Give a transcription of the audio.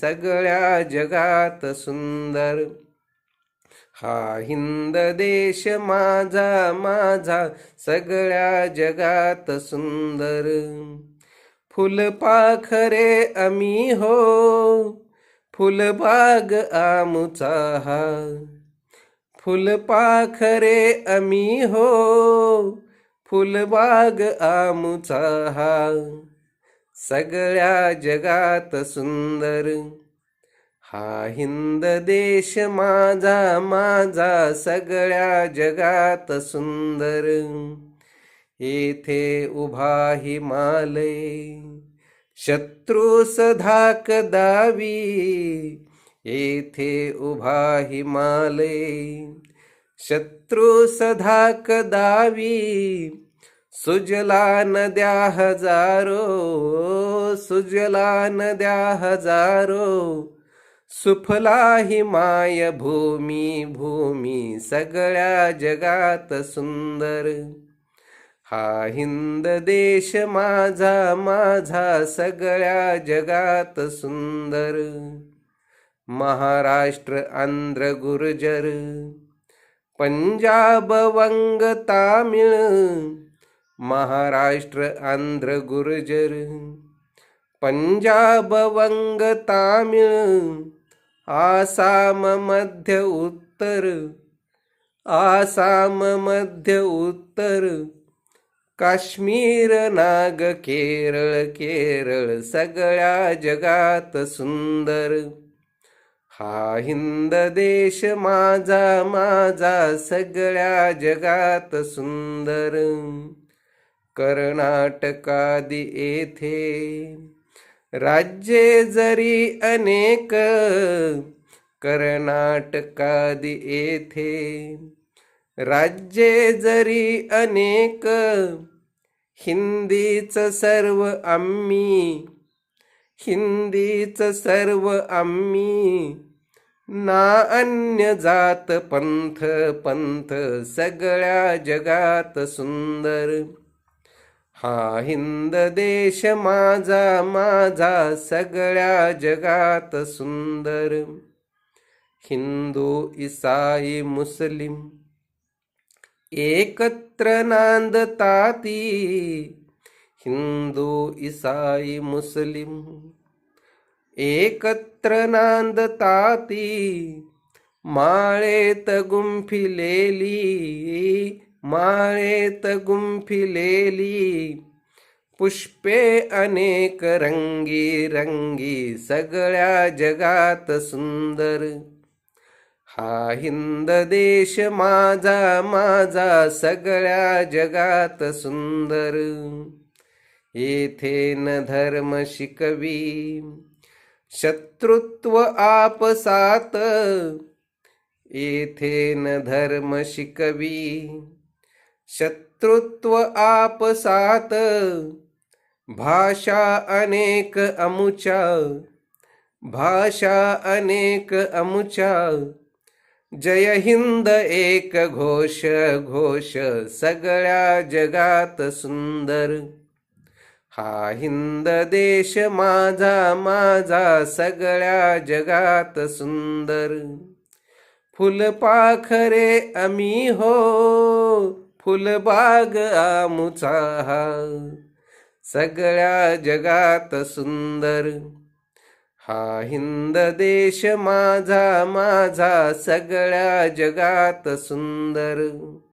सगळ्या जगात सुंदर. हा हिंद देश माझा माझा सगळ्या जगात सुंदर. फुलपाखरे आम्ही हो फुलबाग आमुचा हा. फुलपाखरे आम्ही हो फुलबाग आमुचा हा. सगळ्या जगात सुंदर. हा हिंद देश माझा माझा सगळ्या जगात सुंदर. येथे उभा हिमालय शत्रू सधाक दावी. येथे उभा हिमालय शत्रू सधाक दावी. सुजला नद्या हजारो सुजला नद्या हजारो सुफला हिमाय भूमी भूमी सगळ्या जगात सुंदर. हा हिंद देश माझा माझा सगळ्या जगात सुंदर. महाराष्ट्र आंध्र गुर्जर पंजाब वंग तामिळ महाराष्ट्र आंध्र गुर्जर पंजाब वंग तामिळ आसाम मध्य उत्तर आसाम मध्य उत्तर काश्मीर नाग केरळ केरळ सगळ्या जगात सुंदर. हा हिंद देश माझा माझा सगळ्या जगात सुंदर. कर्नाटकादी येथे राज्ये जरी अनेक कर्नाटकादी येथे राज्ये जरी अनेक हिंदीच सर्व आम्ही हिंदीच सर्व आम्ही ना अन्य जात पंथ पंथ सगळ्या जगात सुंदर हा हिंद देश माझा माझा सगळ्या जगात सुंदर. हिंदू इसाई मुस्लिम एकत्र नांदताती. हिंदू इसाई मुस्लिम एकत्र नांदताती. माळेत गुंफिलेली माळेत गुंफिलेली पुष्पे अनेक रंगी रंगी सगळ्या जगात सुंदर. हा हिंद देश माझा माझा सगळ्या जगात सुंदर. येथे न धर्म शिकवी शत्रुत्व आपसात. येथे न धर्म शिकवी शत्रुत्व आपसात भाषा अनेक अमुच्या भाषा अनेक अमुच्या जय हिंद एक घोष घोष सगळ्या जगात सुंदर। हा हिंद देश माझा माझा सगळ्या जगात सुंदर। फुलपाखरे आम्ही हो फुलबाग आमुचा हा. सगळ्या जगात सुंदर. हा हिंद देश माझा माझा सगळ्या जगात सुंदर.